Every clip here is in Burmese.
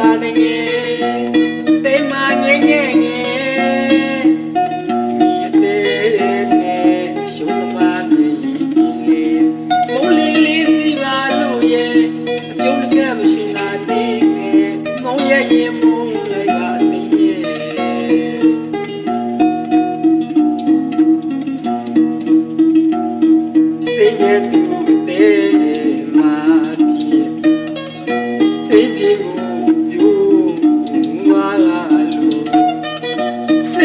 လာနေငယ်တေမငယ်ငယ်ငယ်မိတဲ့နဲ့ရှုံးမမီလေးမိုးလေးလေးစီပါလို့ရဲ့အပြုံးကဲမရှင်သာသေးငယ်မောင်ရဲ့ရင်မုံလိုက်ပါအစင်ရဲ့စိတ်ရဲ့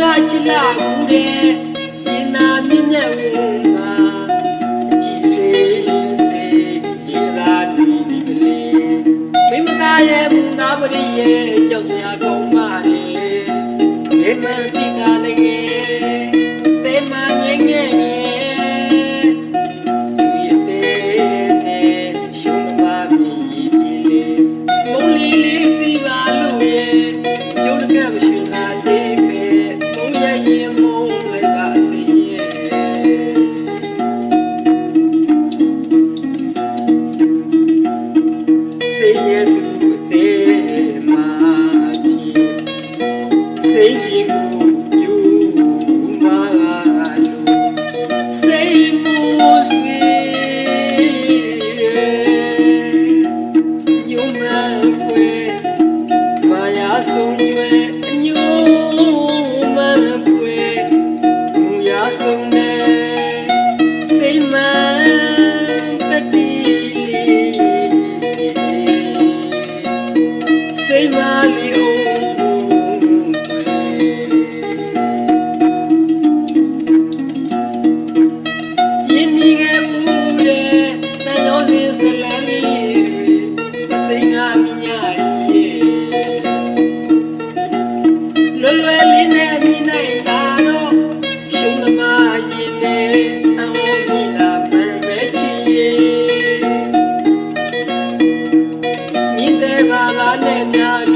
ကချစ်လာဘူးတဲ့ကျင်နာမြင့်မြတ်ကိုမှာအကြည့်စေစေရေသာတီဒီကလေးမိမသားရဲ့ဘုံသားပရိရဲ့ you. လွယ်လေးနဲ့မိနိုင်တာတော့ရှင်သမားရင်နဲ့အဟောမိလာမှန်ပဲချင်ရင်မြင်တဲ့ဘာသာနဲ့များ